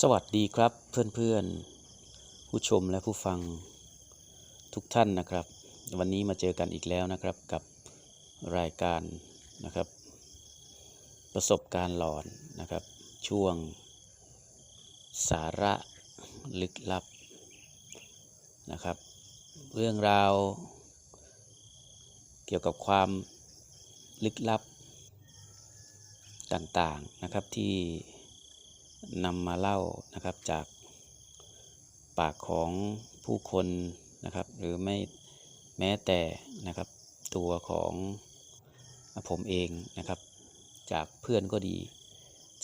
สวัสดีครับเพื่อนๆ ผู้ชมและผู้ฟังทุกท่านนะครับ วันนี้มาเจอกันอีกแล้วนะครับกับรายการนะครับ ประสบการณ์หลอนนะครับ ช่วงสาระลึกลับนะครับ เรื่องราว เกี่ยวกับความลึกลับต่างๆนะครับที่ นำมาเล่านะครับจากปากของผู้คนนะครับ หรือไม่แม้แต่นะครับ ตัวของผมเองนะครับ จากเพื่อนก็ดี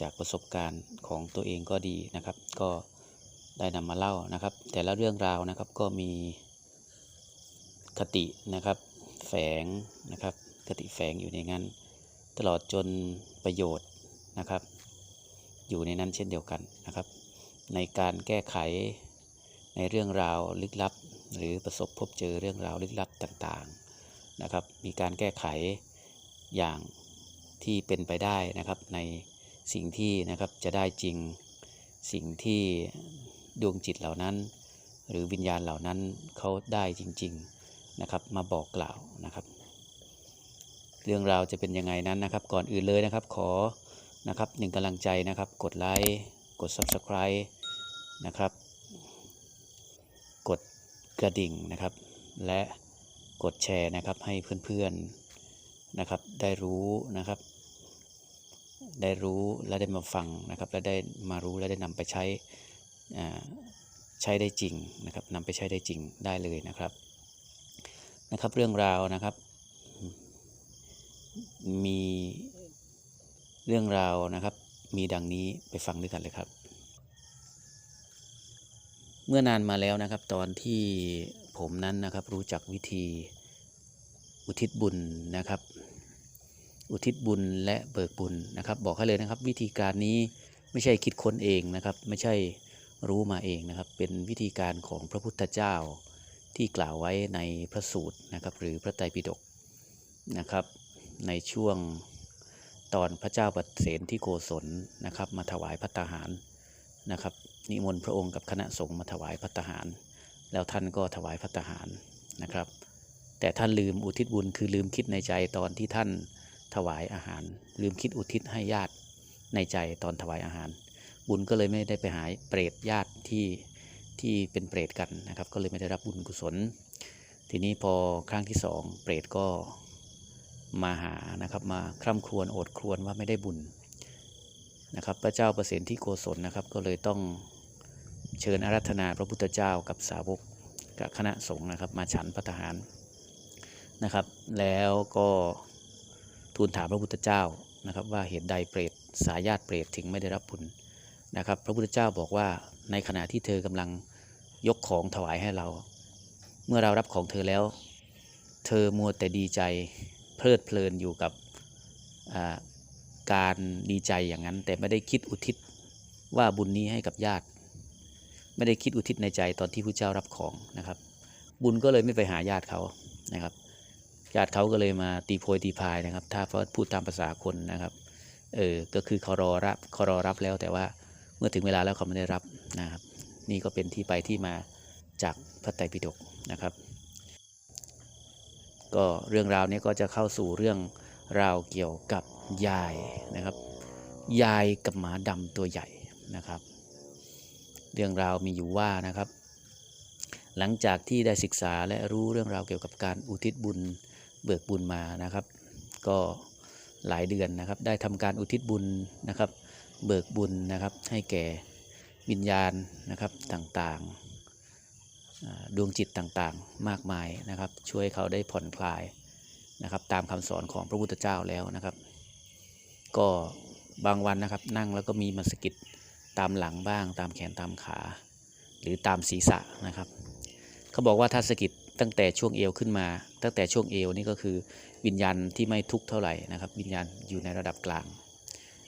จากประสบการณ์ของตัวเองก็ดีนะครับ ก็ได้นำมาเล่านะครับ แต่ละเรื่องราวนะครับก็มีคตินะครับ แฝงนะครับคติแฝงอยู่ในนั้น ตลอดจนประโยชน์นะครับ อยู่ในนั้นเช่นเดียวกันนะครับ ในการแก้ไขในเรื่องราวลึกลับ หรือประสบพบเจอเรื่องราวลึกลับต่างๆนะครับ มีการแก้ไขอย่างที่เป็นไปได้นะครับในสิ่งที่นะครับจะได้จริงสิ่งที่ดวงจิตเหล่านั้น หรือวิญญาณเหล่านั้นเขาได้จริง ๆนะครับ มาบอกกล่าวนะครับ เรื่องราวจะเป็นยังไงนั้นนะครับ ก่อนอื่นเลยนะครับ ขอ นะครับหนึ่งกำลังใจนะครับ กดไลค์กด Subscribe นะครับ กดกระดิ่งนะครับ และกดแชร์นะครับให้เพื่อนๆนะครับ ได้รู้นะครับ ได้รู้และได้มาฟังนะครับ และได้มารู้และได้นำไปใช้ใช้ได้จริงนะครับนำไปใช้ได้จริงได้เลยนะครับนะครับ เรื่องราวนะครับ มี เรื่องราวนะครับ มีดังนี้ไปฟังด้วยกันเลยครับ เมื่อนานมาแล้วนะครับ ตอนที่ผมนั้นนะครับรู้จักวิธีอุทิศบุญนะครับ อุทิศบุญและเบิกบุญนะครับ บอกให้เลยนะครับ วิธีการนี้ไม่ใช่คิดค้นเองนะครับ ไม่ใช่รู้มาเองนะครับ เป็นวิธีการของพระพุทธเจ้าที่กล่าวไว้ในพระสูตรนะครับ หรือพระไตรปิฎกนะครับ ในช่วง ตอนพระเจ้าปเสนที่โกศลนะครับ มาถวายพัตตาหารนะครับ นิมนต์พระองค์กับคณะสงฆ์มาถวายพัตตาหาร แล้วท่านก็ถวายพัตตาหารนะครับ แต่ท่านลืมอุทิศบุญคือลืมคิดในใจตอนที่ท่านถวายอาหาร ลืมคิดอุทิศให้ญาติในใจตอนถวายอาหาร บุญก็เลยไม่ได้ไปหายเปรตญาติที่ที่เป็นเปรตกันนะครับ ก็เลยไม่ได้รับบุญกุศล ทีนี้พอครั้งที่สองเปรตก็ มาหานะครับ มาคร่ำครวญโอดครวญว่าไม่ได้บุญนะครับ พระเจ้าประเสนที่โกศลนะครับ ก็เลยต้องเชิญอารัธนาพระพุทธเจ้ากับสาวกกับคณะสงฆ์นะครับ มาฉันพระทหารนะครับ แล้วก็ทูลถามพระพุทธเจ้านะครับ ว่าเหตุใดเปรตสายญาติเปรตถึงไม่ได้รับบุญนะครับ พระพุทธเจ้าบอกว่าในขณะที่เธอกำลังยกของถวายให้เรา เมื่อเรารับของเธอแล้ว เธอมัวแต่ดีใจ เพลิดเพลินอยู่กับการดีใจอย่างนั้น แต่ไม่ได้คิดอุทิศว่าบุญนี้ให้กับญาติ ไม่ได้คิดอุทิศในใจตอนที่พระเจ้ารับของนะครับ บุญก็เลยไม่ไปหาญาติเขานะครับญาติเขาก็เลยมาตีโพยตีพายนะครับ ถ้าพูดตามภาษาคนนะครับเออก็คือเขารอรับเขารอรับแล้วแต่ว่าเมื่อถึงเวลาแล้วเขาไม่ได้รับนะครับ นี่ก็เป็นที่ไปที่มาจากพระไตรปิฎกนะครับ ก็เรื่องราวนี้ก็จะเข้าสู่เรื่องราวเกี่ยวกับยายนะครับ ยายกับหมาดำตัวใหญ่นะครับ เรื่องราวมีอยู่ว่านะครับ หลังจากที่ได้ศึกษาและรู้เรื่องราวเกี่ยวกับการอุทิศบุญเบิกบุญมานะครับ ก็หลายเดือนนะครับ ได้ทำการอุทิศบุญนะครับ เบิกบุญนะครับ ให้แก่วิญญาณนะครับต่างๆ ดวงจิตต่างๆ มากมายนะครับ ช่วยเขาได้ผ่อนคลายนะครับ ตามคำสอนของพระพุทธเจ้าแล้วนะครับ ก็บางวันนะครับนั่งแล้วก็มีมาสกิดตามหลังบ้าง ตามแขนตามขา หรือตามศีรษะนะครับ เขาบอกว่าถ้าสกิดตั้งแต่ช่วงเอวขึ้นมา ตั้งแต่ช่วงเอวนี่ก็คือวิญญาณที่ไม่ทุกข์เท่าไหร่นะครับ วิญญาณอยู่ในระดับกลาง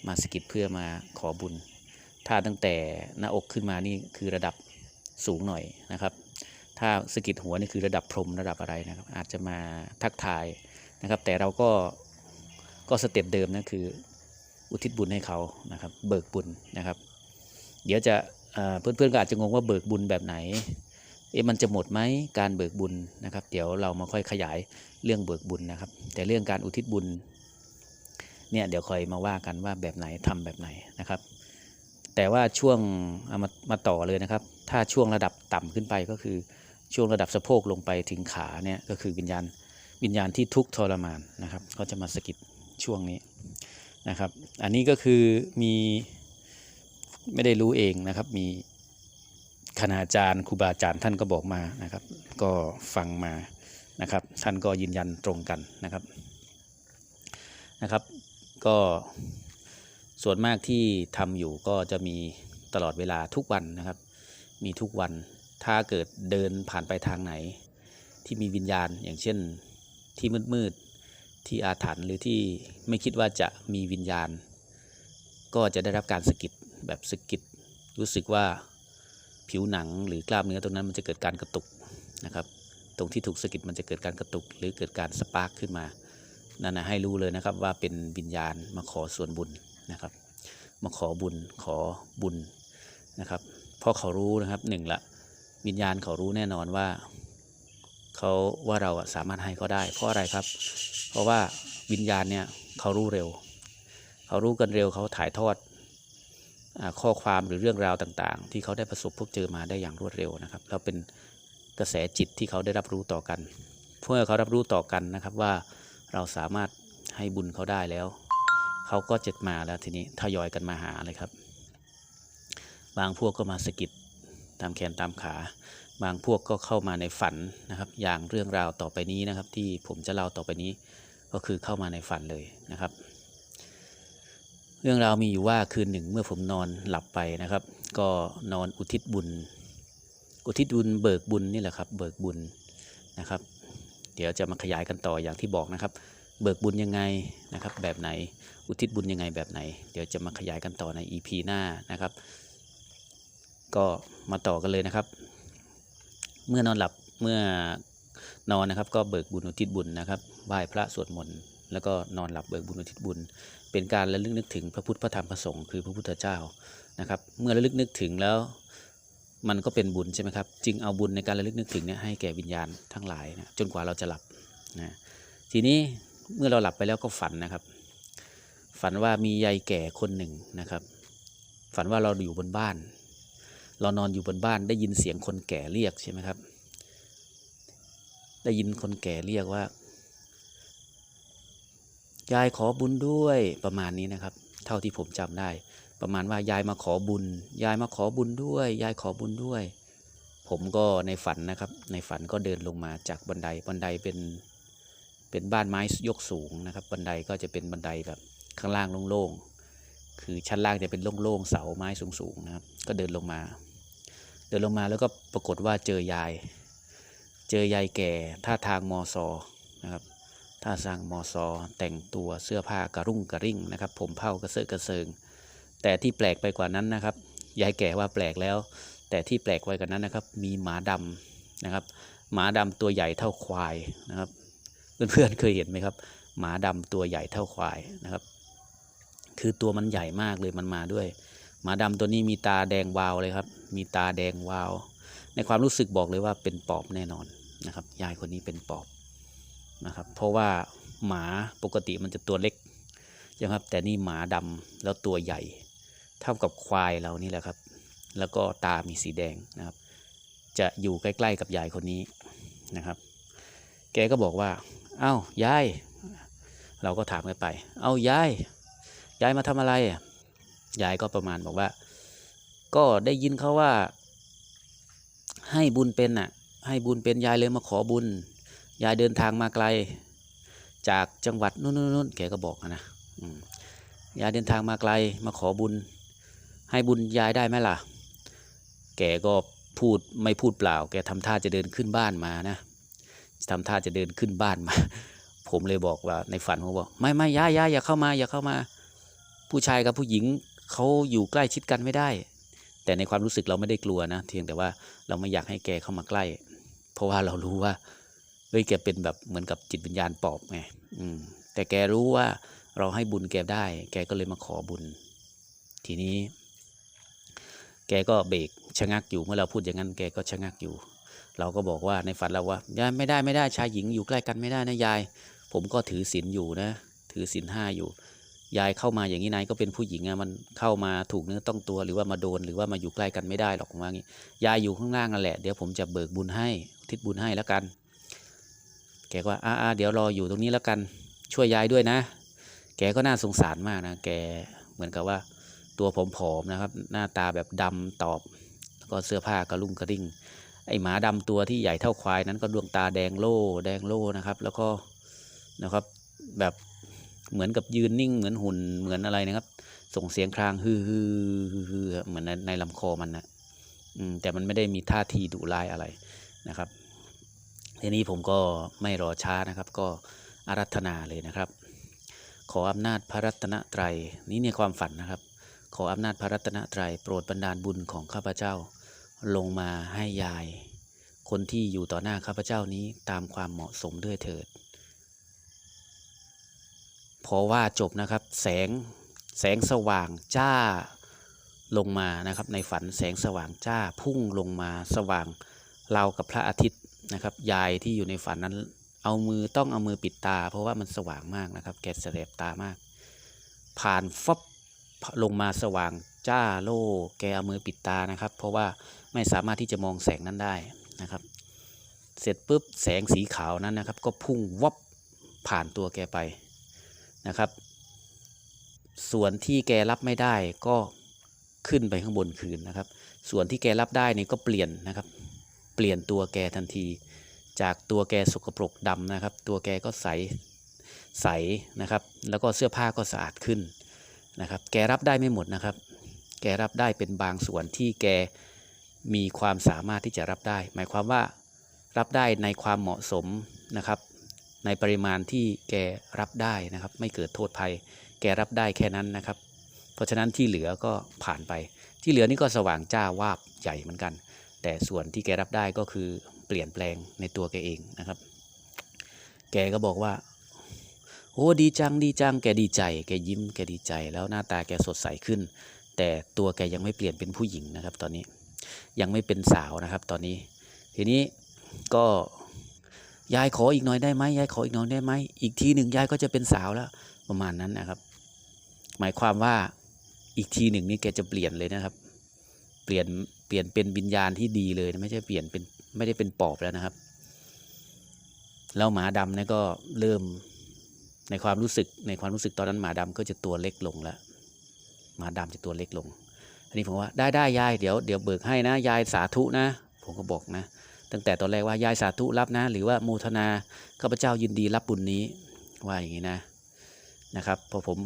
มาสกิดเพื่อมาขอบุญ ถ้าตั้งแต่หน้าอกขึ้นมานี่คือระดับสูงหน่อยนะครับ ถ้าสกิดหัวนี่คือระดับพรมระดับอะไรนะครับ อาจจะมาทักทายนะครับ แต่เราก็ก็สเต็ปเดิมนะคือ อุทิศบุญให้เขานะครับ เบิกบุญนะครับ เดี๋ยวจะอ่าเพื่อนๆก็อาจจะงงว่าเบิกบุญแบบไหนเอ๊ะมันจะหมดไหมการเบิกบุญนะครับ เดี๋ยวเรามาค่อยขยายเรื่องเบิกบุญนะครับ แต่เรื่องการอุทิศบุญเนี่ยเดี๋ยวคอยมาว่ากันว่าแบบไหนทำแบบไหนนะครับ แต่ว่าช่วงามามาต่อเลยนะครับ ถ้าช่วงระดับต่ำขึ้นไปก็คือ ช่วงระดับสะโพกลงไปถึงขาเนี่ยก็คือวิญญาณวิญญาณที่ทุกข์ทรมานนะครับก็จะมาสะกิดช่วงนี้นะครับ อันนี้ก็คือมีไม่ได้รู้เองนะครับ มีคณาจารย์ครูบาอาจารย์ท่านก็บอกมานะครับ ก็ฟังมานะครับ ท่านก็ยืนยันตรงกันนะครับนะครับ ก็ส่วนมากที่ทำอยู่ก็จะมีตลอดเวลาทุกวันนะครับ มีทุกวัน ถ้าเกิดเดินผ่านไปทางไหน ที่มีวิญญาณ อย่างเช่นที่มืดๆที่อาถรรพ์หรือที่ไม่คิดว่าจะมีวิญญาณ ก็จะได้รับการสะกิดแบบสะกิดรู้สึกว่าผิวหนังหรือกล้ามเนื้อตรงนั้นมันจะเกิดการกระตุกนะครับ ตรงที่ถูกสะกิดมันจะเกิดการกระตุก หรือเกิดการสปาร์คขึ้นมานั่นนะให้รู้เลยนะครับว่าเป็นวิญญาณมาขอส่วนบุญนะครับ มาขอบุญขอบุญนะครับพราะเขารู้นะครับหนึ่งละ วิญญาณเขารู้แน่นอนว่าเขาว่าเราสามารถให้เขาได้ เพราะอะไรครับ เพราะว่าวิญญาณเนี่ยเขารู้เร็ว เขารู้กันเร็วเขาถ่ายทอดอข้อความหรือเรื่องราวต่างๆ ที่เขาได้ประสบพบเจอมาได้อย่างรวดเร็วนะครับแล้วเป็นกระแสจิตที่เขาได้รับรู้ต่อกันเพื่อเขารับรู้ต่อกันนะครับว่าเราสามารถให้บุญเขาได้แล้ว เขาก็เจ็ดมาแล้วทีนี้ทยอยกันมาหาเลยครับ บางพวกก็มาสะกิด ตามแขนตามขา บางพวกก็เข้ามาในฝันนะครับ อย่างเรื่องราวต่อไปนี้นะครับ ที่ผมจะเล่าต่อไปนี้ก็คือเข้ามาในฝันเลยนะครับ เรื่องราวมีอยู่ว่าคืนหนึ่งเมื่อผมนอนหลับไปนะครับ ก็นอนอุทิศบุญ อุทิศบุญเบิกบุญนี่แหละครับ เบิกบุญนะครับ เดี๋ยวจะมาขยายกันต่ออย่างที่บอกนะครับ เบิกบุญยังไงนะครับ แบบไหนอุทิศบุญยังไงแบบไหน เดี๋ยวจะมาขยายกันต่อใน EP หน้านะครับ ก็มาต่อกันเลยนะครับ เมื่อนอนหลับเมื่อนอนนะครับ ก็เบิกบุญอุทิศบุญนะครับไหว้พระสวดมนต์แล้วก็นอนหลับเบิกบุญอุทิศบุญ เป็นการระลึกนึกถึงพระพุทธพระธรรมพระสงฆ์คือพระพุทธเจ้านะครับ เมื่อระลึกนึกถึงแล้วมันก็เป็นบุญใช่ไหมครับ จึงเอาบุญในการระลึกนึกถึงเนี่ยให้แก่วิญญาณทั้งหลายนะจนกว่าเราจะหลับนะทีนี้เมื่อเราหลับไปแล้วก็ฝันนะครับ ฝันว่ามียายแก่คนหนึ่งนะครับ ฝันว่าเราอยู่บนบ้าน เรานอนอยู่บนบ้านได้ยินเสียงคนแก่เรียกใช่ไหมครับ ได้ยินคนแก่เรียกว่ายายขอบุญด้วยประมาณนี้นะครับ เท่าที่ผมจำได้ ประมาณว่ายายมาขอบุญ ยายมาขอบุญด้วย ยายขอบุญด้วย ผมก็ในฝันนะครับ ในฝันก็เดินลงมาจากบันไดบันไดเป็นเป็นบ้านไม้ยกสูงนะครับ บันไดก็จะเป็นบันไดแบบข้างล่างโล่งๆคือชั้นล่างจะเป็นโล่งๆเสาไม้สูงๆนะครับ ก็เดินลงมา เดินลงมาแล้วก็ปรากฏว่าเจอยาย เจอยายแก่ท่าทางมอซอนะครับท่าทางมอซอแต่งตัวเสื้อผ้ากระรุ่งกระริ่งนะครับ ผมเผ้ากระเซาะกระเซิง แต่ที่แปลกไปกว่านั้นนะครับยายแก่ว่าแปลกแล้ว แต่ที่แปลกไปกว่านั้นนะครับ มีหมาดำนะครับ หมาดำตัวใหญ่เท่าควายนะครับ เพื่อนๆเคยเห็นไหมครับ หมาดำตัวใหญ่เท่าควายนะครับ คือตัวมันใหญ่มากเลยมันมาด้วย หมาดำตัวนี้มีตาแดงวาวเลยครับ มีตาแดงวาว ในความรู้สึกบอกเลยว่าเป็นปอบแน่นอนนะครับ ยายคนนี้เป็นปอบนะครับ เพราะว่าหมาปกติมันจะตัวเล็กใช่ครับ แต่นี่หมาดำแล้วตัวใหญ่ เท่ากับควายเรานี่แหละครับ แล้วก็ตามีสีแดงนะครับ จะอยู่ใกล้ๆกับยายคนนี้นะครับ แกก็บอกว่า เอ้ายาย เราก็ถามกันไป เอ้ายาย ยายมาทำอะไร ยายก็ประมาณบอกว่า ก็ได้ยินเขาว่า ให้บุญเป็นน่ะ ให้บุญเป็นยายเลยมาขอบุญ ยายเดินทางมาไกล จากจังหวัดนู้นนนแกก็บอกนะยายเดินทางมาไกลมาขอบุญ ให้บุญยายได้ไหมล่ะ แกก็พูดไม่พูดเปล่า แกทำท่าจะเดินขึ้นบ้านมานะทำท่าจะเดินขึ้นบ้านมา ผมเลยบอกว่าในฝันผมบอกไม่ไม่ยายยายอย่าเข้ามาอย่าเข้ามา ผู้ชายกับผู้หญิงเขาอยู่ใกล้ชิดกันไม่ได้ แต่ในความรู้สึกเราไม่ได้กลัวนะเพียงแต่ว่าเราไม่อยากให้แกเข้ามาใกล้ เพราะว่าเรารู้ว่าเฮ้ยแกเป็นแบบเหมือนกับจิตวิญญาณปอบไงอืมแต่แกรู้ว่าเราให้บุญแกได้ แกก็เลยมาขอบุญ ทีนี้ แกก็เบรกชะงักอยู่เมื่อเราพูดอย่างนั้นแกก็ชะงักอยู่ เราก็บอกว่าในฝันเราว่ายายไม่ได้ไม่ได้ชายหญิงอยู่ใกล้กันไม่ได้นะยาย ผมก็ถือศีลอยู่นะ ถือศีลห้าอยู่ ยายเข้ามาอย่างนี้นายก็เป็นผู้หญิงอะมันเข้ามาถูกเนื้อต้องตัวหรือว่ามาโดนหรือว่ามาอยู่ใกล้กันไม่ได้หรอกผมว่างี้ยายอยู่ข้างล่างนั่นแหละเดี๋ยวผมจะเบิกบุญให้ทิศบุญให้แล้วกัน แกก็ว่าอ่าเดี๋ยวรออยู่ตรงนี้แล้วกันช่วยยายด้วยนะ แกก็น่าสงสารมากนะแกเหมือนกับว่า ตัวผอมๆนะครับ หน้าตาแบบดำตอบแล้วก็เสื้อผ้ากระลุ่งกระดิ่งไอหมาดำตัวที่ใหญ่เท่าควายนั้นก็ดวงตาแดงโล่แดงโล่นะครับ แล้วก็นะครับแบบ เหมือนกับยืนนิ่งเหมือนหุ่นเหมือนอะไรนะครับ ส่งเสียงครางฮือฮือฮือฮือเหมือนในในลำคอมันนะอืมแต่มันไม่ได้มีท่าทีดุร้ายอะไรนะครับ ทีนี้ผมก็ไม่รอช้านะครับ ก็อารัธนาเลยนะครับ ขออำนาจพระรัตนตรัยนี่ในความฝันนะครับ ขออำนาจพระรัตนตรัยโปรดบันดาลบุญของข้าพเจ้า ลงมาให้ยาย คนที่อยู่ต่อหน้าข้าพเจ้านี้ตามความเหมาะสมด้วยเถิด พอว่าจบนะครับ แสงแสงสว่างจ้าลงมานะครับ ในฝันแสงสว่างจ้าพุ่งลงมาสว่างราวกับพระอาทิตย์นะครับ ยายที่อยู่ในฝันนั้น เอามือต้องเอามือปิดตา เพราะว่ามันสว่างมากนะครับ แกแสบตามาก ผ่านฟับลงมาสว่างจ้าโล่แกเอามือปิดตานะครับ เพราะว่าไม่สามารถที่จะมองแสงนั้นได้นะครับ เสร็จปุ๊บแสงสีขาวนั้นนะครับ ก็พุ่งวับผ่านตัวแกไป นะครับ ส่วนที่แกรับไม่ได้ก็ขึ้นไปข้างบนคืนนะครับ ส่วนที่แกรับได้นี่ก็เปลี่ยนนะครับ เปลี่ยนตัวแกทันที จากตัวแกสกปรกดำนะครับ ตัวแกก็ใสใสนะครับ แล้วก็เสื้อผ้าก็สะอาดขึ้นนะครับ แกรับได้ไม่หมดนะครับ แกรับได้เป็นบางส่วนที่แกมีความสามารถที่จะรับได้ หมายความว่ารับได้ในความเหมาะสมนะครับ ในปริมาณที่แกรับได้นะครับ ไม่เกิดโทษภัย แกรับได้แค่นั้นนะครับ เพราะฉะนั้นที่เหลือก็ผ่านไป ที่เหลือนี่ก็สว่างจ้าวาบใหญ่เหมือนกัน แต่ส่วนที่แกรับได้ก็คือเปลี่ยนแปลงในตัวแกเองนะครับ แกก็บอกว่าโอ้ดีจังดีจังแกดีใจ แกยิ้มแกดีใจ แล้วหน้าตาแกสดใสขึ้น แต่ตัวแกยังไม่เปลี่ยนเป็นผู้หญิงนะครับ ตอนนี้ยังไม่เป็นสาวนะครับ ตอนนี้ ทีนี้ก็ ยายขออีกหน่อยได้ไหมยายขออีกหน่อยได้ไหมอีกทีหนึ่งยายก็จะเป็นสาวแล้ว ประมาณนั้นนะครับ หมายความว่าอีกทีหนึ่งนี่แกจะเปลี่ยนเลยนะครับ เปลี่ยนเปลี่ยนเป็นวิญญาณที่ดีเลยไม่ใช่เปลี่ยนเป็นไม่ได้เป็นปอบแล้วนะครับ แล้วหมาดำเนี่ยก็เริ่มในความรู้สึกในความรู้สึกตอนนั้นหมาดำก็จะตัวเล็กลงแล้วหมาดำจะตัวเล็กลง อันนี้ผมว่าได้ได้ยายเดี๋ยวเดี๋ยวเบิกให้นะ ยายสาธุนะ ผมก็บอกนะ ตั้งแต่ตอนแรกว่ายายสาธุรับนะ หรือว่าโมทนาข้าพเจ้ายินดีรับบุญนี้ว่าอย่างนี้นะนะครับพอผม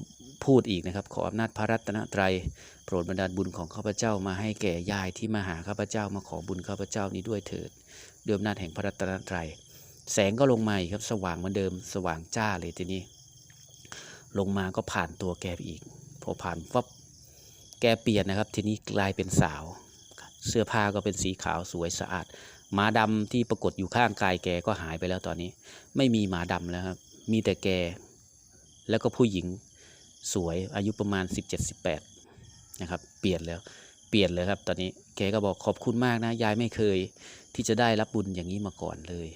พูดอีกนะครับขออำนาจพระรัตนตรัยโปรดบันดาลบุญของข้าพเจ้ามาให้แก่ยายที่มาหาข้าพเจ้ามาขอบุญข้าพเจ้านี้ด้วยเถิดด้วยอำนาจแห่งพระรัตนตรัย แสงก็ลงมาอีกครับ สว่างเหมือนเดิมสว่างจ้าเลยทีนี้ ลงมาก็ผ่านตัวแกอีก พอผ่านฟับแกเปลี่ยนนะครับ ทีนี้กลายเป็นสาว เสื้อผ้าก็เป็นสีขาวสวยสะอาด หมาดำที่ปรากฏอยู่ข้างกายแกก็หายไปแล้วตอนนี้ ไม่มีหมาดำแล้วครับ มีแต่แก แล้วก็ผู้หญิงสวยอายุประมาณ 17-18นะครับ เปลี่ยนแล้ว เปลี่ยนเลยครับ ตอนนี้แกก็บอกขอบคุณมากนะ ยายไม่เคยที่จะได้รับบุญอย่างนี้มาก่อนเลย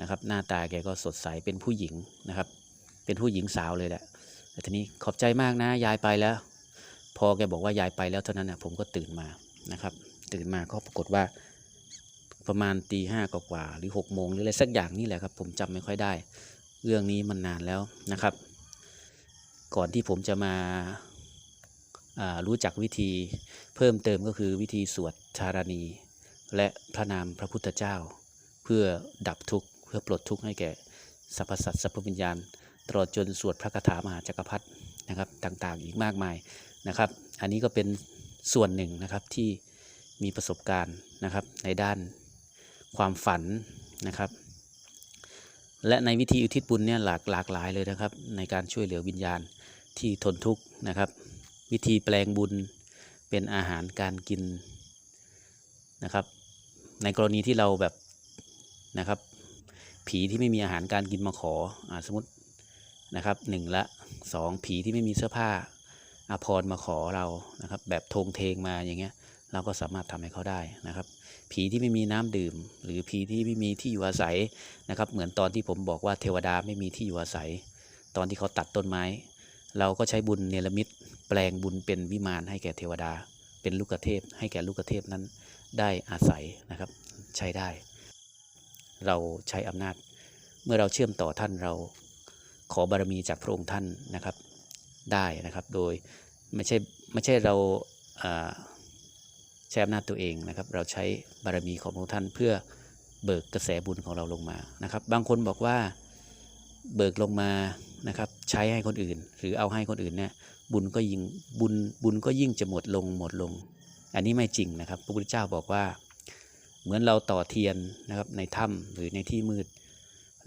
นะครับ หน้าตาแกก็สดใสเป็นผู้หญิงนะครับ เป็นผู้หญิงสาวเลยแหละแต่ทีนี้ขอบใจมากนะ ยายไปแล้ว พอแกบอกว่ายายไปแล้วเท่านั้นนะผมก็ตื่นมานะครับ ตื่นมาก็ปรากฏว่า ประมาณตีห้ากว่าหรือหกโมงหรืออะไรสักอย่างนี่แหละครับ ผมจำไม่ค่อยได้ เรื่องนี้มันนานแล้วนะครับ ก่อนที่ผมจะมาารู้จักวิธีเพิ่มเติมก็คือวิธีสวดธารณี และพระนามพระพุทธเจ้า เพื่อดับทุกข์เพื่อปลดทุกข์ให้แก่สรรพสัตว์สรรพวิญญาณตลอดจนสวดพระคาถามหาจักรพรรดินะครับต่างๆ อีกมากมายนะครับ อันนี้ก็เป็นส่วนหนึ่งนะครับที่มีประสบการณ์นะครับในด้าน ความฝันนะครับ และในวิธีอุทิศบุญเนี่ยหลากหลากหลายเลยนะครับ ในการช่วยเหลือวิญญาณที่ทนทุกข์นะครับ วิธีแปลงบุญเป็นอาหารการกินนะครับ ในกรณีที่เราแบบนะครับ ผีที่ไม่มีอาหารการกินมาขออาสมมตินะครับหนึ่งละสองผีที่ไม่มีเสื้อผ้าอาพรณ์มาขอเรานะครับ แบบทงเทงมาอย่างเงี้ย เราก็สามารถทำให้เขาได้นะครับ ผีที่ไม่มีน้ำดื่ม หรือผีที่ไม่มีที่อยู่อาศัยนะครับ เหมือนตอนที่ผมบอกว่าเทวดาไม่มีที่อยู่อาศัย ตอนที่เขาตัดต้นไม้ เราก็ใช้บุญเนรมิตแปลงบุญเป็นวิมานให้แก่เทวดา เป็นลูกเทพ ให้แก่ลูกเทพนั้นได้อาศัยนะครับใช้ได้ เราใช้อำนาจ เมื่อเราเชื่อมต่อท่านเราขอบารมีจากพระองค์ท่านนะครับได้นะครับ โดยไม่ใช่ไม่ใช่เราอ่า ใช้อำนาจตัวเองนะครับ เราใช้บารมีของพระท่านเพื่อเบิกกระแสบุญของเราลงมานะครับ บางคนบอกว่าเบิกลงมานะครับใช้ให้คนอื่น หรือเอาให้คนอื่นเนี่ยบุญก็ยิ่งบุญบุญก็ยิ่งจะหมดลงหมดลง อันนี้ไม่จริงนะครับ พระพุทธเจ้าบอกว่า เหมือนเราต่อเทียนนะครับในถ้ำหรือในที่มืด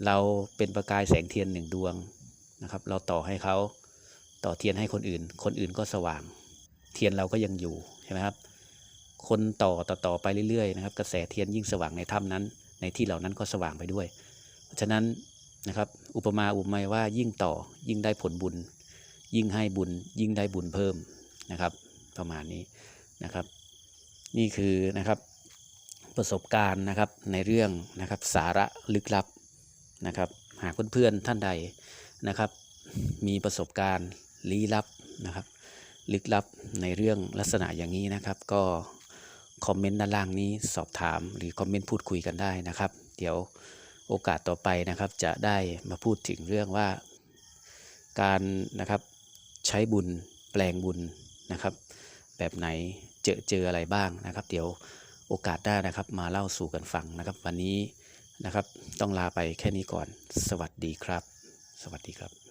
เราเป็นประกายแสงเทียนหนึ่งดวงนะครับ เราต่อให้เขาต่อเทียนให้คนอื่น คนอื่นก็สว่าง เทียนเราก็ยังอยู่ใช่ไหมครับ คนต่อต่อต่อไปเรื่อยๆนะครับ กระแสเทียนยิ่งสว่างในถ้ำนั้น ในที่เหล่านั้นก็สว่างไปด้วย เพราะฉะนั้นนะครับ อุปมาอุปไมยว่ายิ่งต่อยิ่งได้ผลบุญ ยิ่งให้บุญยิ่งได้บุญเพิ่มนะครับ ประมาณนี้นะครับ นี่คือนะครับประสบการณ์นะครับในเรื่องนะครับสาระลึกลับนะครับ หากเพื่อนๆท่านใดนะครับ มีประสบการณ์ลี้ลับนะครับ ลึกลับในเรื่องลักษณะอย่างนี้นะครับ ก็ คอมเมนต์ด้านล่างนี้สอบถามหรือคอมเมนต์พูดคุยกันได้นะครับ เดี๋ยวโอกาสต่อไปนะครับจะได้มาพูดถึงเรื่องว่า การนะครับใช้บุญแปลงบุญนะครับ แบบไหนเจอเจออะไรบ้างนะครับ เดี๋ยวโอกาสหน้านะครับมาเล่าสู่กันฟังนะครับ วันนี้นะครับต้องลาไปแค่นี้ก่อน สวัสดีครับ สวัสดีครับ